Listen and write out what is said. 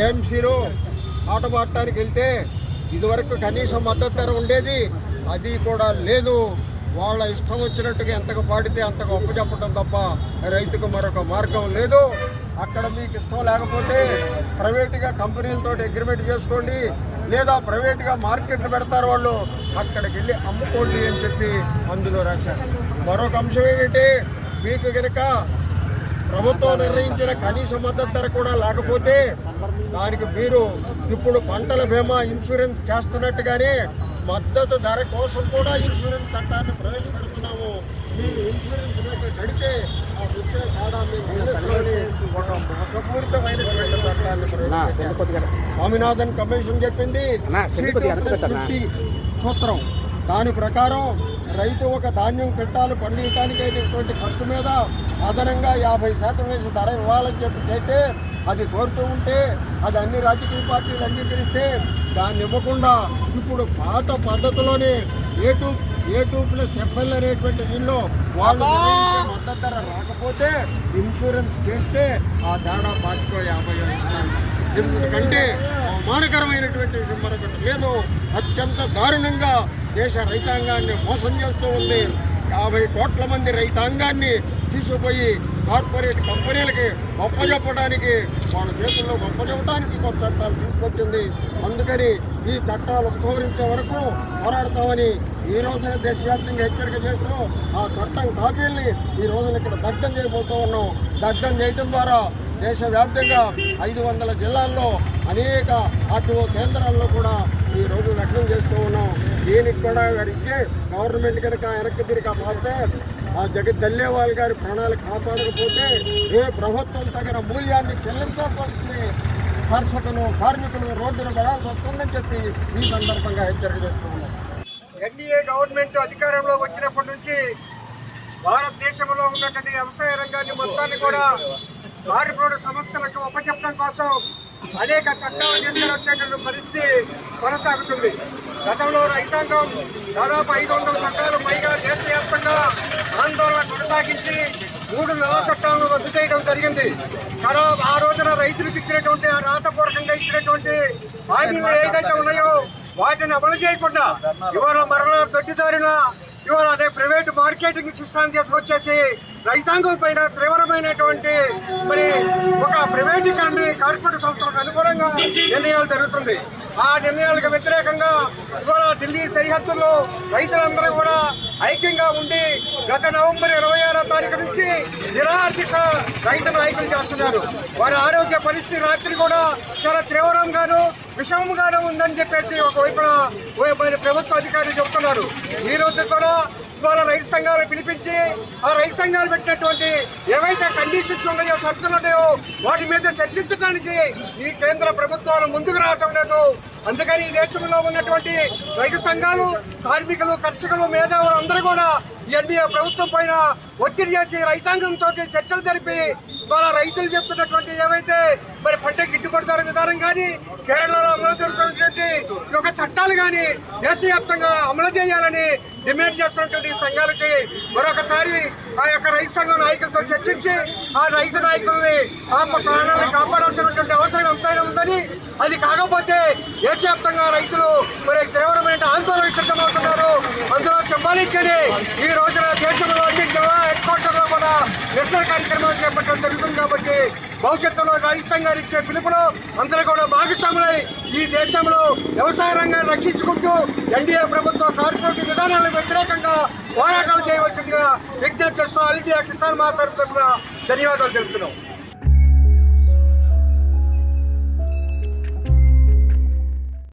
ఏఎంసీలో ఆట పాడటానికి వెళ్తే ఇదివరకు కనీసం మద్దతు ధర ఉండేది అది కూడా లేదు. వాళ్ళ ఇష్టం వచ్చినట్టుగా ఎంతగా పాడితే అంతగా ఒప్పు చెప్పడం తప్ప రైతుకు మరొక మార్గం లేదు. అక్కడ మీకు ఇష్టం లేకపోతే ప్రైవేటుగా కంపెనీలతో అగ్రిమెంట్ చేసుకోండి. లేదా ప్రైవేట్గా మార్కెట్లు పెడతారు వాళ్ళు అక్కడికి వెళ్ళి అమ్ముకోండి అని చెప్పి అందులో రాశారు. మరొక అంశం ఏంటంటే మీకు కనుక ప్రభుత్వం నిర్ణయించిన కనీస మద్దతు ధర కూడా లేకపోతే దానికి మీరు ఇప్పుడు పంటల బీమా ఇన్సూరెన్స్ చేస్తున్నట్టుగానే మద్దతు ధర కోసం కూడా ఇన్సూరెన్స్ చట్టాన్ని ప్రవేశపెడుతున్నాము. మీరు ఇన్సూరెన్స్ కడితే ఆ వచ్చే తేడా ఒక మోసపూరితమైనటువంటి చట్టాన్ని ప్రవేశపెట్టారు స్వామినాథన్ కమిషన్ చెప్పింది C250 సూత్రం. దాని ప్రకారం రైతు ఒక ధాన్యం క్వింటాలు పండించడానికి అయినటువంటి ఖర్చు మీద అదనంగా యాభై శాతం వేసి ధర ఇవ్వాలని చెప్పి చేస్తే అది కోరుతూ ఉంటే అది అన్ని రాజకీయ పార్టీలు అంగీకరిస్తే దాన్ని ఇవ్వకుండా ఇప్పుడు పాత పద్ధతిలోనే A two A two plus FL అనేటువంటి దీనిలో వాళ్ళు మద్దతు ధర రాకపోతే ఇన్సూరెన్స్ చేస్తే ఆ తేడా పాతికో యాభై ఎందుకంటే అవమానకరమైనటువంటి విషయం మరొకటి లేదు. అత్యంత దారుణంగా దేశ రైతాంగాన్ని మోసం చేస్తూ ఉంది. యాభై కోట్ల మంది రైతాంగాన్ని తీసుకుపోయి కార్పొరేట్ కంపెనీలకి గొప్పచెప్పడానికి వాళ్ళ గొప్ప గొప్పచెప్పడానికి కొత్త చట్టాలు తీసుకొచ్చింది. అందుకని ఈ చట్టాలు ఉపసంహరించే వరకు పోరాడతామని ఈ రోజున దేశవ్యాప్తంగా హెచ్చరిక చేస్తూ ఆ చట్టం కాపీల్ని ఈ రోజున ఇక్కడ దగ్ధం చేయబోతూ ఉన్నాం. దగ్ధం చేయడం ద్వారా దేశవ్యాప్తంగా ఐదు వందల జిల్లాల్లో అనేక ఆర్టీఓ కేంద్రాల్లో కూడా ఈ రోజు వ్యక్తం చేస్తూ ఉన్నాం. దీనికి కూడా వారికి గవర్నమెంట్ కనుక వెనక్కి తిరిగి మారితే ఆ జగత్ దల్లేవాల్ గారి ప్రాణాలు కాపాడకపోతే ఏ ప్రభుత్వం తగిన మూల్యాన్ని చెల్లించకపోతే కర్షకులు కార్మికులు రోడ్డును పడాల్సి వస్తుందని చెప్పి ఈ సందర్భంగా హెచ్చరిక చేస్తూ ఎన్డీఏ గవర్నమెంట్ అధికారంలో వచ్చినప్పటి నుంచి భారతదేశంలో ఉన్నటువంటి వ్యవసాయ రంగాన్ని మొత్తాన్ని కూడా కార్పొరేట్ సంస్థలకు ఉపచెప్పడం కోసం అనేక చట్టాలు తీసుకురొచ్చేటువంటి పరిస్థితి కొనసాగుతుంది. గతంలో రైతాంగం దాదాపు ఐదు వందల చట్టాలు పైగా దేశవ్యాప్తంగా ఆందోళన కొనసాగించి మూడు నెలల చట్టాలను రద్దు చేయడం జరిగింది. కానీ ఆ రోజున రైతులకు ఇచ్చినటువంటి రాతపూర్వకంగా ఇచ్చినటువంటి హామీలు ఏదైతే ఉన్నాయో వాటిని అమలు చేయకుండా ఇవాళ మరలా దొడ్డిదారిన ఇవాళ అదే ప్రైవేట్ మార్కెటింగ్ సిస్టమ్ తీసుకొచ్చేసి రైతాంగం పైన తీవ్రమైనటువంటి మరి ఒక ప్రైవేటీకరణ కార్పొరేట్ సంస్థలకు అనుకూలంగా నిర్ణయాలు జరుగుతుంది. ఆ నిర్ణయాలకు వ్యతిరేకంగా ఇవాళ ఢిల్లీ సరిహద్దుల్లో రైతులందరూ కూడా ఐక్యంగా ఉండి గత నవంబర్ ఇరవై ఆరో తారీఖు నుంచి నిరార్థిక రైతులు ఐక్యం చేస్తున్నారు. వారి ఆరోగ్య పరిస్థితి రాత్రి కూడా చాలా తీవ్రంగాను విషమంగాను ఉందని చెప్పేసి ఒకవైపున ప్రభుత్వ అధికారులు ఉన్నారు ఈ రోజు కూడా ఇవాళ రైతు సంఘాలు పిలిపించి ఆ రైతు సంఘాలు పెట్టినటువంటి ఏవైతే కండిషన్స్ ఉన్నాయో షరతులు ఉన్నాయో వాటి మీద చర్చించడానికి ఈ కేంద్ర ప్రభుత్వాలు ముందుకు రావటం లేదు. అందుకని ఈ దేశంలో ఉన్నటువంటి రైతు సంఘాలు కార్మికులు కర్షకులు మేధావులు అందరూ కూడా ఎన్డీఏ ప్రభుత్వం పైన ఒత్తిడి చేసి రైతాంగంతో చర్చలు జరిపి ఇవాళ రైతులు చెప్తున్నటువంటి ఏవైతే మరి కానీ కేరళలో అమలు జరుగుతున్నటువంటి ఈ యొక్క చట్టాలు కానీ దేశవ్యాప్తంగా అమలు చేయాలని డిమాండ్ చేస్తున్నటువంటి సంఘాలకి మరొకసారి ఆ యొక్క రైతు సంఘం నాయకులతో చర్చించి ఆ రైతు నాయకుల్ని ఆ ప్రాణాలను కాపాడాల్సినటువంటి అవసరం ఎంతైనా ఉందని అది కాకపోతే దేశవ్యాప్తంగా రైతులు మరి తీవ్రమైన ఆందోళన సిద్ధమవుతున్నారు. అందులో సింబాలిక్గానే ఈ రోజున దేశంలో అన్ని జిల్లా హెడ్ క్వార్టర్లో కూడా నిరసన కార్యక్రమాలు చేపట్టడం జరుగుతుంది కాబట్టి భవిష్యత్తులో రాజస్థాన్ గారు ఇచ్చే పిలుపులో అందరూ కూడా భాగస్వాములై ఈ దేశంలో వ్యవసాయ రంగాన్ని రక్షించుకుంటూ ఎన్డీఏ ప్రభుత్వ కార్పొరేట్ విధానాలకు వ్యతిరేకంగా పోరాటాలు చేయవలసిందిగా విజ్ఞప్తి చేస్తూ ఆల్ కిసాన్ మా తరఫున ధన్యవాదాలు తెలుపుతున్నాం.